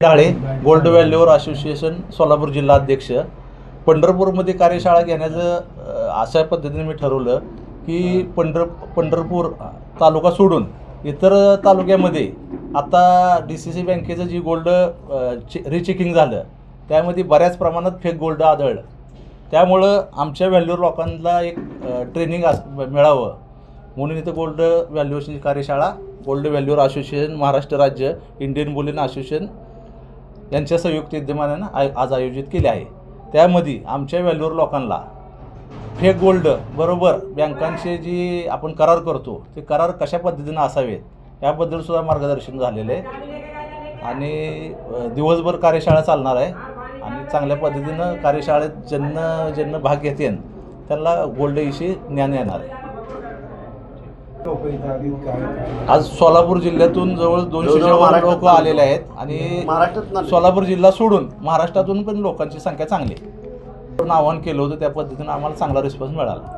डाळे gold व्हॅल्यूवर association Solapur जिल्हा अध्यक्ष. पंढरपूरमध्ये कार्यशाळा घेण्याचं अशा पद्धतीने मी ठरवलं की पंढर पंढरपूर तालुका सोडून इतर तालुक्यामध्ये आता डी सी सी बँकेचं जी गोल्ड चे रिचेकिंग झालं त्यामध्ये बऱ्याच प्रमाणात फेक गोल्ड आढळलं. त्यामुळं आमच्या व्हॅल्यूर लोकांना एक ट्रेनिंग अस मिळावं. म्हणून इथं गोल्ड व्हॅल्युएशनची कार्यशाळा गोल्ड व्हॅल्यूअर असोसिएशन महाराष्ट्र राज्य इंडियन बुलियन असोसिएशन यांच्या संयुक्त विद्यमानानं आय आज आयोजित केले आहे. त्यामध्ये आमच्या व्हॅल्यूवर लोकांना फेक गोल्ड बरोबर बँकांचे जी आपण करार करतो ते करार कशा पद्धतीनं असावेत याबद्दल सुद्धा मार्गदर्शन झालेलं आहे. आणि दिवसभर कार्यशाळा चालणार आहे. आणि चांगल्या पद्धतीनं कार्यशाळेत ज्यांना ज्यांना भाग घेतेन त्यांना गोल्डविषयी ज्ञान येणार आहे. आज सोलापूर जिल्ह्यातून जवळ दोनशे जवळजवळ लोक आलेले आहेत आणि महाराष्ट्रात सोलापूर जिल्हा सोडून महाराष्ट्रातून पण लोकांची संख्या चांगली आहे. आवाहन केलं होतं त्या पद्धतीनं आम्हाला चांगला रिस्पॉन्स मिळाला.